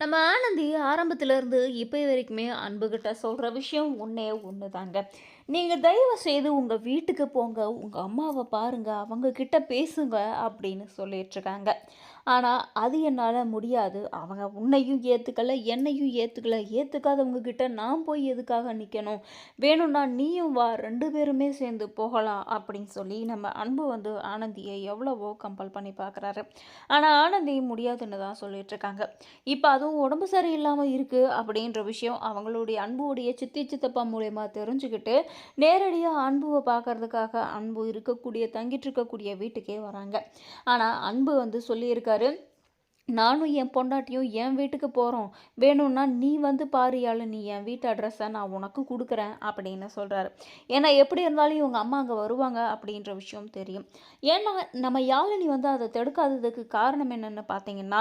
நம்ம ஆனந்தி ஆரம்பத்திலேருந்து இப்போ வரைக்குமே அன்புகிட்ட சொல்கிற விஷயம் ஒன்றே ஒன்று தாங்க நீங்கள் தயவு செய்து உங்கள் வீட்டுக்கு போங்க உங்கள் அம்மாவை பாருங்கள் அவங்க கிட்ட பேசுங்க அப்படின்னு சொல்லிட்டுருக்காங்க ஆனால் அது என்னால் முடியாது. அவங்க உன்னையும் ஏற்றுக்கல என்னையும் ஏற்றுக்கல ஏற்றுக்காதவங்க கிட்ட நான் போய் எதுக்காக நிற்கணும் வேணும்னா நீயும் வா ரெண்டு பேருமே சேர்ந்து போகலாம் அப்படின்னு சொல்லி நம்ம அன்பு வந்து ஆனந்தியை எவ்வளவோ கம்பல் பண்ணி பார்க்குறாரு ஆனால் ஆனந்தி முடியாதுன்னு தான் சொல்லிட்டுருக்காங்க இப்போ அதுவும் உடம்பு சரியில்லாமல் இருக்குது அப்படின்ற விஷயம் அவங்களுடைய அன்புடைய சித்தி சித்தப்பா மூலயமா தெரிஞ்சுக்கிட்டு நேரடியாக அன்புவை பார்க்கறதுக்காக அன்பு இருக்கக்கூடிய தங்கிட்டு இருக்கக்கூடிய வீட்டுக்கே வராங்க. ஆனால் அன்பு வந்து சொல்லியிருக்காரு நானும் என் பொண்டாட்டியும் என் வீட்டுக்கு போகிறோம் வேணும்னா நீ வந்து பாரியாள் நீ என் வீட்டு அட்ரஸை நான் உனக்கு கொடுக்குறேன் அப்படின்னு சொல்கிறாரு ஏன்னா எப்படி இருந்தாலும் இவங்க அம்மா அங்கே வருவாங்க அப்படின்ற விஷயம் தெரியும். ஏன்னா நம்ம யாழினி வந்து அதை தடுக்காததுக்கு காரணம் என்னென்னு பார்த்தீங்கன்னா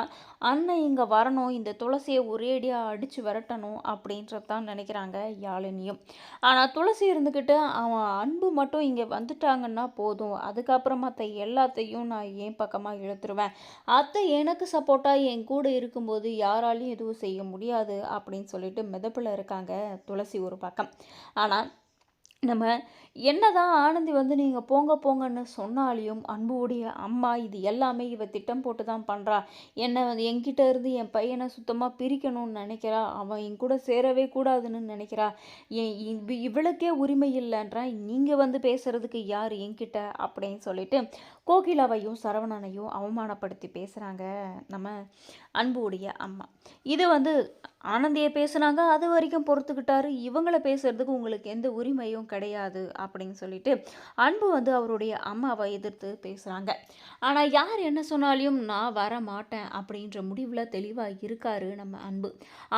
அண்ணன் இங்கே வரணும் இந்த துளசியை ஒரேடியாக அடித்து விரட்டணும் அப்படின்றது தான் நினைக்கிறாங்க யாழினியும். ஆனால் துளசி இருந்துக்கிட்டு அவன் அன்பு மட்டும் இங்கே வந்துட்டாங்கன்னா போதும். அதுக்கப்புறம் மற்ற எல்லாத்தையும் நான் ஏன் பக்கமாக இழுத்துருவேன். அத்தை எனக்கு சப்போர்ட் போட்டால் என் கூட இருக்கும்போது யாராலையும் எதுவும் செய்ய முடியாது அப்படின்னு சொல்லிட்டு மிதப்பில் இருக்காங்க துளசி ஒரு பக்கம். ஆனால் நம்ம என்னதான் ஆனந்தி வந்து நீங்கள் போங்க போங்கன்னு சொன்னாலையும் அன்புடைய அம்மா இது எல்லாமே இவ திட்டம் போட்டு தான் பண்ணுறா என்னை வந்து என்கிட்ட இருந்து என் பையனை சுத்தமாக பிரிக்கணும்னு நினைக்கிறா. அவன் என் கூட சேரவே கூடாதுன்னு நினைக்கிறா. என் இவளுக்கே உரிமை இல்லைன்றான் நீங்கள் வந்து பேசுகிறதுக்கு யார் என்கிட்ட அப்படின்னு சொல்லிட்டு கோகிலாவையும் சரவணனையும் அவமானப்படுத்தி பேசுகிறாங்க நம்ம அன்புடைய அம்மா. இது வந்து ஆனந்தியை பேசுனாங்க அது வரைக்கும் பொறுத்துக்கிட்டாரு. இவங்களை பேசுறதுக்கு உங்களுக்கு எந்த உரிமையும் கிடையாது அப்படின்னு சொல்லிட்டு அன்பு வந்து அவருடைய அம்மாவை எதிர்த்து பேசுகிறாங்க ஆனால் யார் என்ன சொன்னாலையும் நான் வர மாட்டேன் அப்படின்ற முடிவில் தெளிவாக இருக்காரு நம்ம அன்பு.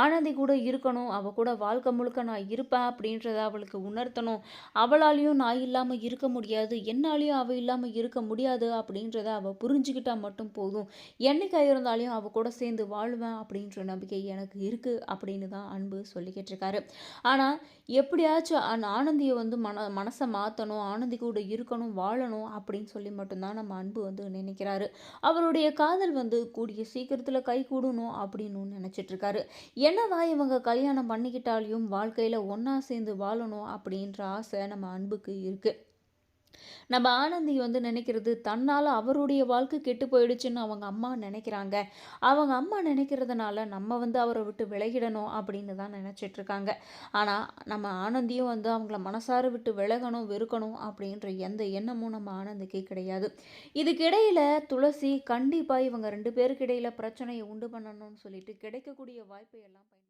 ஆனந்தி கூட இருக்கணும் அவள் கூட வாழ்க்கை முழுக்க நான் இருப்பேன் அப்படின்றத அவளுக்கு உணர்த்தணும். அவளாலையும் நான் இல்லாமல் இருக்க முடியாது என்னாலையும் அவள் இல்லாமல் இருக்க முடியாது அப்படின்றத அவள் புரிஞ்சுக்கிட்டா மட்டும் போதும். என்னைக்காக இருந்தாலையும் அவள் கூட சேர்ந்து வாழ்வேன் அப்படின்ற நம்பிக்கை எனக்கு இருக்குது அப்படின்னு தான் அன்பு சொல்லிக்கிட்டு இருக்காரு. ஆனால் எப்படியாச்சும் அந்த ஆனந்தியை வந்து மன மனசை மாற்றணும் ஆனந்தி கூட இருக்கணும் வாழணும் அப்படின்னு சொல்லி மட்டும்தான் நம்ம அன்பு வந்து நினைக்கிறாரு. அவருடைய காதல் வந்து கூடிய சீக்கிரத்தில் கை கூடணும் அப்படின்னு நினச்சிட்டு இருக்காரு. என்னதான் இவங்க கல்யாணம் பண்ணிக்கிட்டாலையும் வாழ்க்கையில் ஒன்றா சேர்ந்து வாழணும் அப்படின்ற ஆசை நம்ம அன்புக்கு இருக்குது நம்ம ஆனந்தி வந்து நினைக்கிறது தன்னால் அவருடைய வாழ்க்கை கெட்டு போயிடுச்சுன்னு அவங்க அம்மா நினைக்கிறாங்க. அவங்க அம்மா நினைக்கிறதுனால நம்ம வந்து அவரை விட்டு விலகிடணும் அப்படின்னு தான் நினச்சிட்ருக்காங்க. ஆனால் நம்ம ஆனந்தியும் வந்து அவங்கள மனசார விட்டு விலகணும் வெறுக்கணும் அப்படின்ற எந்த எண்ணமும் நம்ம ஆனந்திக்கு கிடையாது. இதுக்கிடையில் துளசி கண்டிப்பாக இவங்க ரெண்டு பேருக்கு இடையில் பிரச்சனையை உண்டு பண்ணணும்னு சொல்லிட்டு கிடைக்கக்கூடிய வாய்ப்பை எல்லாம் பயன்